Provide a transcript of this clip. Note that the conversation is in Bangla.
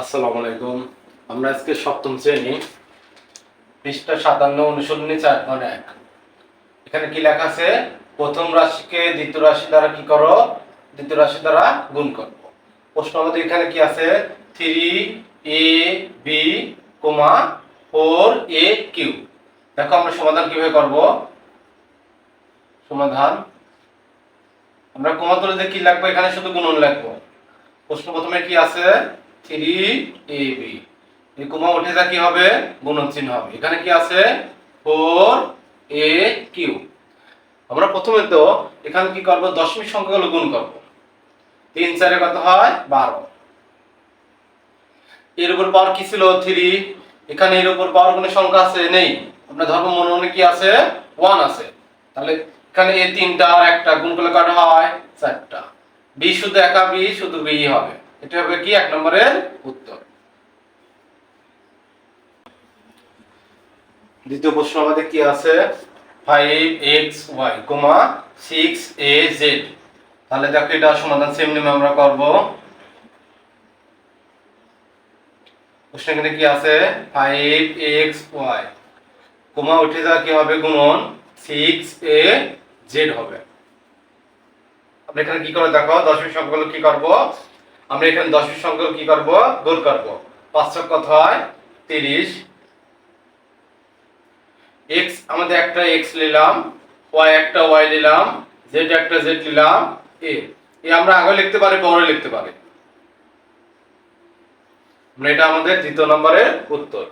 আসসালামু আলাইকুম। আমরা আজকে সপ্তম শ্রেণি, পৃষ্ঠা সাতান্ন চার এক। এখানে কি লেখা আছে? প্রথম রাশিকে দ্বিতীয় রাশি দ্বারা কি করো? দ্বিতীয় রাশি দ্বারা গুণ প্রশ্ন আমাদের এখানে কি আছে? Three a b comma four a q. দেখো আমরা সমাধান কীভাবে করব? সমাধান। আমরা কোমা তুলে কি লাগবে? এখানে শুধু গুণন লাগবো। প্রশ্ন প্রথমে কি আছে? থ্রি এ কোমা উঠে যা কি হবে? গুণন চিহ্ন হবে। এখানে কি আছে? Four a q. আমরা প্রথমে তো এখানে কি করব? দশমিক সংখ্যাগুলো গুণ করব। তিন চারে কত হয়? বারো। এর উপর পাওয়ার কি ছিল? থ্রি। এখানে এর উপর পাওয়ার কোনো সংখ্যা আছে? নেই। আপনার ধর্ম মনে মনে কি আছে? ওয়ান আছে। তাহলে এখানে এই তিনটা আর একটা গুণ করলে কটা হয়? চারটা। বি শুধু একা, বি শুধু বি হবে। এটা হবে কি? এক নম্বরের উত্তর। দ্বিতীয় প্রশ্ন আমাদের কি আছে? Five x y comma six a z তাহলে দেখো এটা সমাধান সেম আমরা প্রশ্ন এখানে কি আছে? ফাইভ এক্স ওয়াই উঠে যাওয়া কি হবে? গুণন সিক্স এ জেড হবে। আমরা এখানে কি করে দেখো দশমিক সংখ্যাগুলো কি করব? আমরা এখানে দশের সংখ্যা কি করব? গুণ করব। পাঁচশো কত হয়? তিরিশ। এক্স আমাদের একটা এক্স নিলাম ওয়াই একটা ওয়াই নিলাম জেড একটা জেড নিলাম এ এ আমরা আগে লিখতে পারি পরে লিখতে পারি। এটা আমাদের দ্বিতীয় নম্বরের উত্তর।